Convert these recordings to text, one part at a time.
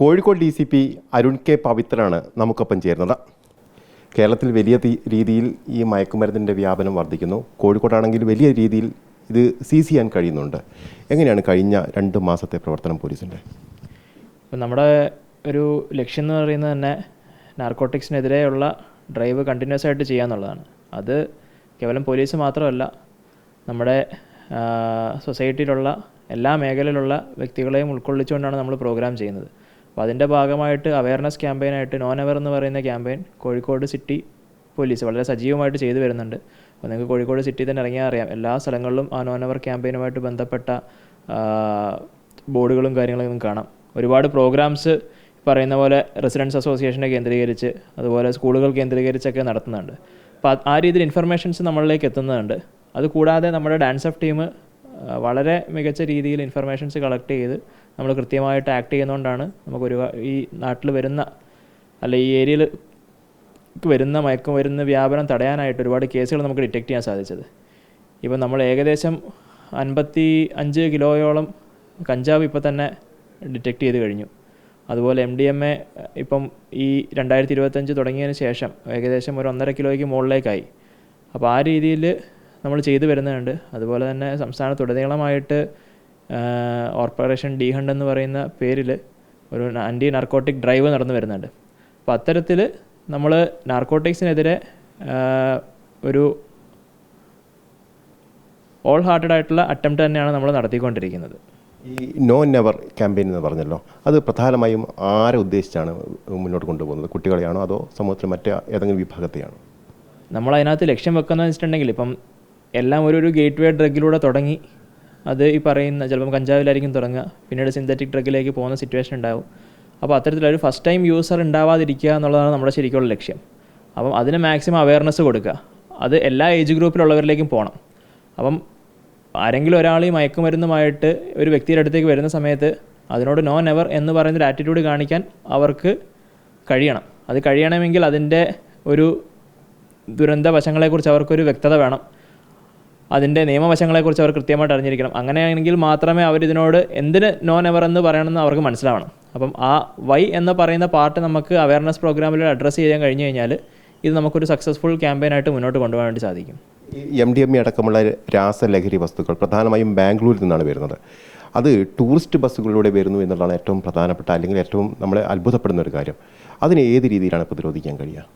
Kozhikode D C P Arun K പവിത്രനാണ് നമുക്കൊപ്പം ചേരുന്നത്. കേരളത്തിൽ വലിയ രീതിയിൽ ഈ മയക്കുമരുന്നിന്റെ വ്യാപനം വർദ്ധിക്കുന്നു. കോഴിക്കോടാണെങ്കിൽ വലിയ രീതിയിൽ ഇത് സീസ് ചെയ്യാൻ കഴിയുന്നുണ്ട്. എങ്ങനെയാണ് കഴിഞ്ഞ രണ്ട് മാസത്തെ പ്രവർത്തനം പോലീസിന്റെ? ഇപ്പം നമ്മുടെ ഒരു ലക്ഷ്യം എന്ന് പറയുന്നത് തന്നെ നാർക്കോട്ടിക്സിനെതിരെയുള്ള ഡ്രൈവ് കണ്ടിന്യൂസ് ആയിട്ട് ചെയ്യുക എന്നുള്ളതാണ്. അത് കേവലം പോലീസ് മാത്രമല്ല നമ്മുടെ സൊസൈറ്റിയിലുള്ള എല്ലാ മേഖലയിലുള്ള വ്യക്തികളെയും ഉൾക്കൊള്ളിച്ചുകൊണ്ടാണ് നമ്മൾ പ്രോഗ്രാം ചെയ്യുന്നത്. അപ്പോൾ അതിന്റെ ഭാഗമായിട്ട് അവയർനെസ് ക്യാമ്പയിനായിട്ട് നോൺ അവർ എന്ന് പറയുന്ന ക്യാമ്പയിൻ കോഴിക്കോട് സിറ്റി പോലീസ് വളരെ സജീവമായിട്ട് ചെയ്തു വരുന്നുണ്ട്. അപ്പോൾ നിങ്ങൾക്ക് കോഴിക്കോട് സിറ്റി തന്നെ ഇറങ്ങിയാൽ അറിയാം. എല്ലാ സ്ഥലങ്ങളിലും ആ നോൺ അവർ ക്യാമ്പയിനുമായിട്ട് ബന്ധപ്പെട്ട ബോർഡുകളും കാര്യങ്ങളും കാണാം. ഒരുപാട് പ്രോഗ്രാംസ് പറയുന്ന പോലെ റെസിഡൻസ് അസോസിയേഷനെ കേന്ദ്രീകരിച്ച് അതുപോലെ സ്കൂളുകൾ കേന്ദ്രീകരിച്ചൊക്കെ നടത്തുന്നുണ്ട്. അപ്പോൾ ആ രീതിയിൽ ഇൻഫർമേഷൻസ് നമ്മളിലേക്ക് എത്തുന്നുണ്ട്. അതുകൂടാതെ നമ്മുടെ ഡാൻസ് ഓഫ് ടീം വളരെ മികച്ച രീതിയിൽ ഇൻഫർമേഷൻസ് കളക്ട് ചെയ്ത് നമ്മൾ കൃത്യമായിട്ട് ആക്ട് ചെയ്യുന്നതുകൊണ്ടാണ് നമുക്ക് ഒരു ഈ നാട്ടിൽ വരുന്ന അല്ല ഈ ഏരിയയിൽ വരുന്ന മയക്കുമരുന്ന് വ്യാപനം തടയാനായിട്ട് ഒരുപാട് കേസുകൾ നമുക്ക് ഡിറ്റക്ട് ചെയ്യാൻ സാധിച്ചത്. ഇപ്പം നമ്മൾ ഏകദേശം അൻപത്തി അഞ്ച് കിലോയോളം കഞ്ചാവ് ഇപ്പോൾ തന്നെ ഡിറ്റക്ട് ചെയ്ത് കഴിഞ്ഞു. അതുപോലെ എം ഡി എം എ ഇപ്പം ഈ രണ്ടായിരത്തി ഇരുപത്തഞ്ച് തുടങ്ങിയതിന് ശേഷം ഏകദേശം ഒരു ഒന്നര കിലോയ്ക്ക് മുകളിലേക്കായി. അപ്പോൾ ആ രീതിയിൽ നമ്മൾ ചെയ്തു വരുന്നുണ്ട്. അതുപോലെ തന്നെ സംസ്ഥാനത്തുടനീളമായിട്ട് ഓപ്പറേഷൻ ഡി ഹണ്ട് എന്ന് പറയുന്ന പേരിൽ ഒരു ആന്റി നാർക്കോട്ടിക് ഡ്രൈവ് നടന്നു വരുന്നുണ്ട്. അപ്പോൾ അത്തരത്തിൽ നമ്മൾ നാർക്കോട്ടിക്സിനെതിരെ ഒരു ഓൾ ഹാർട്ടഡ് ആയിട്ടുള്ള അറ്റംപ്റ്റ് തന്നെയാണ് നമ്മൾ നടത്തിക്കൊണ്ടിരിക്കുന്നത്. ഈ നോ നെവർ ക്യാമ്പയിൻ എന്ന് പറഞ്ഞല്ലോ അത് പ്രധാനമായും ആരെ ഉദ്ദേശിച്ചാണ് മുന്നോട്ട് കൊണ്ടുപോകുന്നത്? കുട്ടികളെയാണോ അതോ സമൂഹത്തിൽ മറ്റ് ഏതെങ്കിലും വിഭാഗത്തെയാണോ? നമ്മൾ അതിനകത്ത് ലക്ഷ്യം വെക്കുന്നതെന്ന് വെച്ചിട്ടുണ്ടെങ്കിൽ ഇപ്പം എല്ലാം ഒരു ഒരു ഗേറ്റ് വേ ഡ്രഗിലൂടെ തുടങ്ങി അത് ഈ പറയുന്ന ചിലപ്പം കഞ്ചാവിലായിരിക്കും തുടങ്ങുക. പിന്നീട് സിന്തറ്റിക് ഡ്രഗിലേക്ക് പോകുന്ന സിറ്റുവേഷൻ ഉണ്ടാവും. അപ്പോൾ അത്തരത്തിലൊരു ഫസ്റ്റ് ടൈം യൂസർ ഉണ്ടാവാതിരിക്കുക എന്നുള്ളതാണ് നമ്മുടെ ശരിക്കുള്ള ലക്ഷ്യം. അപ്പം അതിന് മാക്സിമം അവയർനെസ് കൊടുക്കുക. അത് എല്ലാ ഏജ് ഗ്രൂപ്പിലുള്ളവരിലേക്കും പോകണം അപ്പം ആരെങ്കിലും ഒരാൾ ഈ മയക്കുമരുന്നുമായിട്ട് ഒരു വ്യക്തിയുടെ അടുത്തേക്ക് വരുന്ന സമയത്ത് അതിനോട് നോ നെവർ എന്ന് പറയുന്നൊരു ആറ്റിറ്റ്യൂഡ് കാണിക്കാൻ അവർക്ക് കഴിയണം. അത് കഴിയണമെങ്കിൽ അതിന്റെ ഒരു ദുരന്ത വശങ്ങളെക്കുറിച്ച് അവർക്കൊരു വ്യക്തത വേണം. അതിന്റെ നിയമവശങ്ങളെക്കുറിച്ച് അവർ കൃത്യമായിട്ട് അറിഞ്ഞിരിക്കണം. അങ്ങനെയാണെങ്കിൽ മാത്രമേ അവരിതിനോട് എന്തിന് നോൺ എവർ എന്ന് പറയണമെന്ന് അവർക്ക് മനസ്സിലാവണം. അപ്പം ആ വൈ എന്ന് പറയുന്ന പാർട്ട് നമുക്ക് അവയർനെസ് പ്രോഗ്രാമിൽ അഡ്രസ്സ് ചെയ്യാൻ കഴിഞ്ഞു കഴിഞ്ഞാൽ ഇത് നമുക്കൊരു സക്സസ്ഫുൾ ക്യാമ്പയിനായിട്ട് മുന്നോട്ട് കൊണ്ടുപോകാൻ വേണ്ടി സാധിക്കും. ഈ എം ഡി എം ഇ അടക്കമുള്ള രാസലഹരി വസ്തുക്കൾ പ്രധാനമായും ബാംഗ്ലൂരിൽ നിന്നാണ് വരുന്നത്. അത് ടൂറിസ്റ്റ് ബസ്സുകളിലൂടെ വരുന്നു എന്നുള്ളതാണ് ഏറ്റവും പ്രധാനപ്പെട്ട അല്ലെങ്കിൽ ഏറ്റവും നമ്മളെ അത്ഭുതപ്പെടുന്ന ഒരു കാര്യം. അതിനെ ഏത് രീതിയിലാണ് പ്രതിരോധിക്കാൻ കഴിയുക?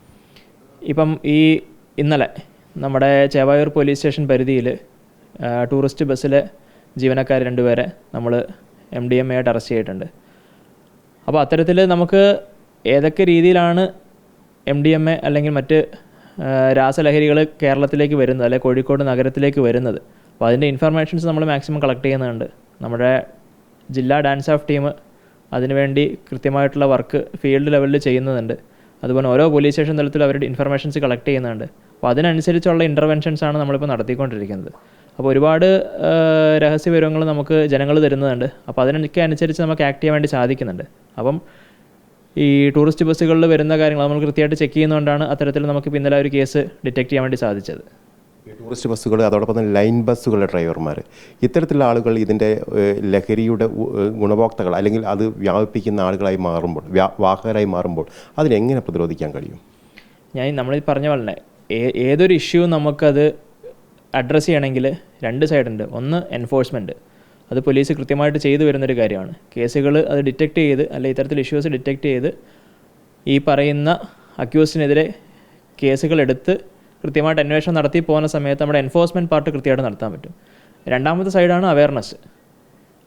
ഇപ്പം ഈ ഇന്നലെ നമ്മുടെ ചേവായൂർ പോലീസ് സ്റ്റേഷൻ പരിധിയിൽ ടൂറിസ്റ്റ് ബസ്സിലെ ജീവനക്കാർ രണ്ടുപേരെ നമ്മൾ എം ഡി എം ആയിട്ട് അറസ്റ്റ് ചെയ്തിട്ടുണ്ട്. അപ്പോൾ അത്തരത്തിൽ നമുക്ക് ഏതൊക്കെ രീതിയിലാണ് എം ഡി എം എ അല്ലെങ്കിൽ മറ്റ് രാസലഹരികൾ കേരളത്തിലേക്ക് വരുന്നത് അല്ലെങ്കിൽ കോഴിക്കോട് നഗരത്തിലേക്ക് വരുന്നത്? അപ്പോൾ അതിന്റെ ഇൻഫർമേഷൻസ് നമ്മൾ മാക്സിമം കളക്ട് ചെയ്യുന്നുണ്ട്. നമ്മുടെ ജില്ലാ ഡാൻസ് ഓഫ് ടീം അതിനുവേണ്ടി കൃത്യമായിട്ടുള്ള വർക്ക് ഫീൽഡ് ലെവലിൽ ചെയ്യുന്നുണ്ട്. അതുപോലെ ഓരോ പോലീസ് സ്റ്റേഷൻ തലത്തിൽ അവരുടെ ഇൻഫർമേഷൻസ് കളക്ട് ചെയ്യുന്നുണ്ട്. അപ്പോൾ അതിനനുസരിച്ചുള്ള ഇന്റർവെൻഷൻസ് ആണ് നമ്മളിപ്പോൾ നടത്തിക്കൊണ്ടിരിക്കുന്നത്. അപ്പോൾ ഒരുപാട് രഹസ്യ വിവരങ്ങൾ നമുക്ക് ജനങ്ങൾ തരുന്നുണ്ട്. അപ്പോൾ അതിനൊക്കെ അനുസരിച്ച് നമുക്ക് ആക്ട് ചെയ്യാൻ വേണ്ടി സാധിക്കുന്നുണ്ട്. അപ്പം ഈ ടൂറിസ്റ്റ് ബസ്സുകളിൽ വരുന്ന കാര്യങ്ങൾ നമ്മൾ കൃത്യമായിട്ട് ചെക്ക് ചെയ്യുന്നതുകൊണ്ടാണ് അത്തരത്തിൽ നമുക്ക് ഇന്നലെ ഒരു കേസ് ഡിറ്റക്ട് ചെയ്യാൻ വേണ്ടി സാധിച്ചത്. ടൂറിസ്റ്റ് ബസ്സുകൾ അതോടൊപ്പം തന്നെ ലൈൻ ബസ്സുകളുടെ ഡ്രൈവർമാർ ഇത്തരത്തിലുള്ള ആളുകൾ ഇതിന്റെ ലഹരിയുടെ ഗുണഭോക്താക്കൾ അല്ലെങ്കിൽ അത് വ്യാപിപ്പിക്കുന്ന ആളുകളായി മാറുമ്പോൾ വ്യാ വാഹകരായി മാറുമ്പോൾ അതിനെങ്ങനെ പ്രതിരോധിക്കാൻ കഴിയും? ഞാൻ നമ്മൾ പറഞ്ഞ പോലെ ഏതൊരു ഇഷ്യൂ നമുക്കത് അഡ്രസ്സ് ചെയ്യണമെങ്കിൽ രണ്ട് സൈഡുണ്ട് ഒന്ന് എൻഫോഴ്സ്മെന്റ് അത് പോലീസ് കൃത്യമായിട്ട് ചെയ്തു വരുന്നൊരു കാര്യമാണ്. കേസുകൾ അത് ഡിറ്റക്ട് ചെയ്ത് അല്ലെ ഇത്തരത്തിൽ ഇഷ്യൂസ് ഡിറ്റക്ട് ചെയ്ത് ഈ പറയുന്ന അക്യൂസിനെതിരെ കേസുകൾ എടുത്ത് കൃത്യമായിട്ട് അന്വേഷണം നടത്തി പോകുന്ന സമയത്ത് നമ്മുടെ എൻഫോഴ്സ്മെന്റ് പാർട്ട് കൃത്യമായിട്ട് നടത്താൻ പറ്റും. രണ്ടാമത്തെ സൈഡാണ് അവയർനെസ്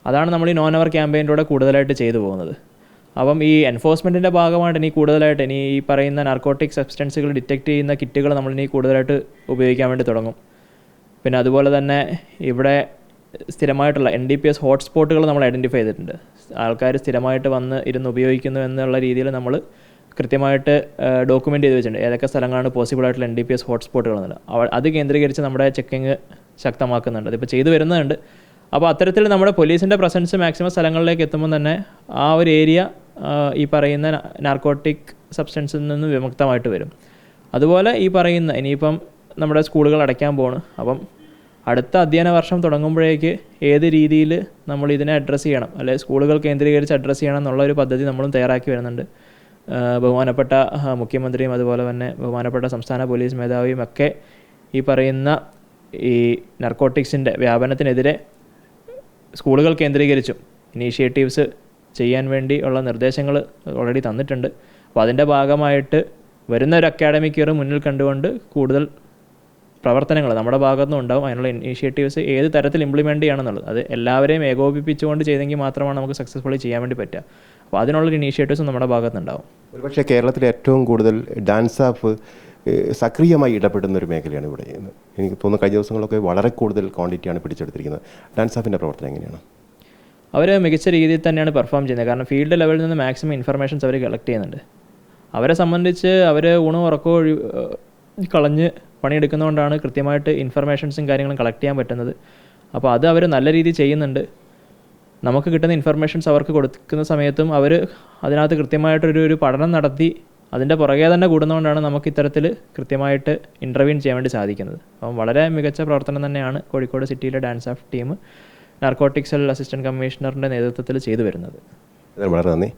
അതാണ് നമ്മൾ ഈ നോൺ അവർ ക്യാമ്പയിനിലൂടെ കൂടുതലായിട്ട് ചെയ്തു പോകുന്നത്. അപ്പം ഈ എൻഫോഴ്സ്മെന്റിന്റെ ഭാഗമായിട്ട് ഇനി കൂടുതലായിട്ട് ഇനി ഈ പറയുന്ന നാർക്കോട്ടിക് സബ്സ്റ്റൻസുകൾ ഡിറ്റക്ട് ചെയ്യുന്ന കിറ്റുകൾ നമ്മൾ ഇനി കൂടുതലായിട്ട് ഉപയോഗിക്കാൻ വേണ്ടി തുടങ്ങും. പിന്നെ അതുപോലെ തന്നെ ഇവിടെ സ്ഥിരമായിട്ടുള്ള എൻ ഡി പി എസ് ഹോട്ട്സ്പോട്ടുകൾ നമ്മൾ ഐഡന്റിഫൈ ചെയ്തിട്ടുണ്ട്. ആൾക്കാർ സ്ഥിരമായിട്ട് വന്ന് ഇരുന്ന് ഉപയോഗിക്കുന്നു എന്നുള്ള രീതിയിൽ നമ്മൾ കൃത്യമായിട്ട് ഡോക്യുമെന്റ് ചെയ്ത് വെച്ചിട്ടുണ്ട്. ഏതൊക്കെ സ്ഥലങ്ങളാണ് പോസിബിൾ ആയിട്ടുള്ള എൻ ഡി പി എസ് ഹോട്ട്സ്പോട്ടുകൾ എന്നുള്ളത്. അത് കേന്ദ്രീകരിച്ച് നമ്മുടെ ചെക്കിങ് ശക്തമാക്കുന്നുണ്ട്. അതിപ്പോൾ ചെയ്തു വരുന്നുണ്ട്. അപ്പോൾ അത്തരത്തിൽ നമ്മുടെ പോലീസിന്റെ പ്രസൻസ് മാക്സിമം സ്ഥലങ്ങളിലേക്ക് എത്തുമ്പോൾ തന്നെ ആ ഒരു ഏരിയ ഈ പറയുന്ന നാർക്കോട്ടിക് സബ്സ്റ്റൻസിൽ നിന്ന് വിമുക്തമായിട്ട് വരും. അതുപോലെ ഈ പറയുന്ന ഇനിയിപ്പം നമ്മുടെ സ്കൂളുകൾ അടയ്ക്കാൻ പോണ്. അപ്പം അടുത്ത അധ്യയന വർഷം തുടങ്ങുമ്പോഴേക്ക് ഏത് രീതിയിൽ നമ്മൾ ഇതിനെ അഡ്രസ്സ് ചെയ്യണം? അല്ലെ സ്കൂളുകൾ കേന്ദ്രീകരിച്ച് അഡ്രസ്സ് ചെയ്യണം എന്നുള്ള ഒരു പദ്ധതി നമ്മളും തയ്യാറാക്കി വരുന്നുണ്ട്. ബഹുമാനപ്പെട്ട മുഖ്യമന്ത്രിയും അതുപോലെ തന്നെ ബഹുമാനപ്പെട്ട സംസ്ഥാന പോലീസ് മേധാവിയും ഒക്കെ ഈ പറയുന്ന ഈ നർക്കോട്ടിക്സിന്റെ വ്യാപനത്തിനെതിരെ സ്കൂളുകൾ കേന്ദ്രീകരിച്ചും ഇനീഷ്യേറ്റീവ്സ് ചെയ്യാൻ വേണ്ടി ഉള്ള നിർദ്ദേശങ്ങൾ ഓൾറെഡി തന്നിട്ടുണ്ട്. അപ്പോൾ അതിന്റെ ഭാഗമായിട്ട് വരുന്ന ഒരു അക്കാഡമിക് ഇയർ മുന്നിൽ കണ്ടുകൊണ്ട് കൂടുതൽ പ്രവർത്തനങ്ങൾ നമ്മുടെ ഭാഗത്തുനിന്നും ഉണ്ടാവും. അതിനുള്ള ഇനീഷ്യേറ്റീവ്സ് ഏത് തരത്തിൽ ഇംപ്ലിമെന്റ് ചെയ്യണമെന്നുള്ളത്. അത് എല്ലാവരെയും ഏകോപിപ്പിച്ചുകൊണ്ട് ചെയ്തെങ്കിൽ മാത്രമാണ് നമുക്ക് സക്സസ്ഫുള്ളി ചെയ്യാൻ വേണ്ടി പറ്റുക. അപ്പോൾ അതിനുള്ള ഇനീഷ്യേറ്റീവ്സും നമ്മുടെ ഭാഗത്തുനിന്നുണ്ടാവും. ഒരുപക്ഷെ കേരളത്തിൽ ഏറ്റവും കൂടുതൽ ഡാൻസ് ആപ്പ് സക്രിയമായി ഇടപെടുന്ന ഒരു മേഖലയാണ് ഇവിടെ. എനിക്ക് തോന്നുന്നു കഴിഞ്ഞ ദിവസങ്ങളൊക്കെ വളരെ കൂടുതൽ ക്വാണ്ടിറ്റിയാണ് പിടിച്ചെടുത്തിരിക്കുന്നത്. ഡാൻസ് ആപ്പിന്റെ പ്രവർത്തനം എങ്ങനെയാണ്? അവർ മികച്ച രീതിയിൽ തന്നെയാണ് പെർഫോം ചെയ്യുന്നത്. കാരണം ഫീൽഡ് ലെവലിൽ നിന്ന് മാക്സിമം ഇൻഫർമേഷൻസ് അവർ കളക്ട് ചെയ്യുന്നുണ്ട്. അവരെ സംബന്ധിച്ച് അവർ ഊണും ഉറക്കവും ഒഴി കളഞ്ഞ് പണിയെടുക്കുന്നതുകൊണ്ടാണ് കൃത്യമായിട്ട് ഇൻഫർമേഷൻസും കാര്യങ്ങളും കളക്ട് ചെയ്യാൻ പറ്റുന്നത്. അപ്പോൾ അത് അവർ നല്ല രീതിയിൽ ചെയ്യുന്നുണ്ട്. നമുക്ക് കിട്ടുന്ന ഇൻഫർമേഷൻസ് അവർക്ക് കൊടുക്കുന്ന സമയത്തും അവർ അതിനകത്ത് കൃത്യമായിട്ടൊരു ഒരു പഠനം നടത്തി അതിന്റെ പുറകെ തന്നെ കൂടുന്നതുകൊണ്ടാണ് നമുക്ക് ഇത്തരത്തിൽ കൃത്യമായിട്ട് ഇന്റർവ്യൂൺ ചെയ്യാൻ വേണ്ടി സാധിക്കുന്നത്. അപ്പം വളരെ മികച്ച പ്രവർത്തനം തന്നെയാണ് കോഴിക്കോട് സിറ്റിയിലെ DANSAF team narcotic cell assistant കമ്മീഷണറിന്റെ നേതൃത്വത്തിൽ ചെയ്തു വരുന്നത്. വളരെ നന്ദി.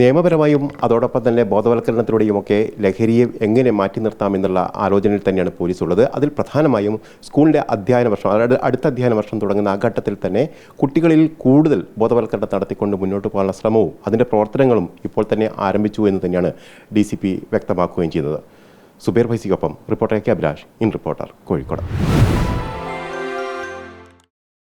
നിയമപരമായും അതോടൊപ്പം തന്നെ ബോധവൽക്കരണത്തിലൂടെയും ഒക്കെ ലഹരിയെ എങ്ങനെ മാറ്റി നിർത്താം എന്നുള്ള ആലോചനയിൽ തന്നെയാണ് പോലീസ് ഉള്ളത്. അതിൽ പ്രധാനമായും സ്കൂളിന്റെ അധ്യയന വർഷം അതായത് അടുത്ത അധ്യയന വർഷം തുടങ്ങുന്ന ആ ഘട്ടത്തിൽ തന്നെ കുട്ടികളിൽ കൂടുതൽ ബോധവൽക്കരണം നടത്തിക്കൊണ്ട് മുന്നോട്ട് പോകാനുള്ള ശ്രമവും അതിന്റെ പ്രവർത്തനങ്ങളും ഇപ്പോൾ തന്നെ ആരംഭിച്ചു എന്ന് തന്നെയാണ് ഡി സി പി വ്യക്തമാക്കുകയും ചെയ്യുന്നത് Zuber ഫൈസിക്കൊപ്പം reporter K Abhilash in reporter Kozhikode.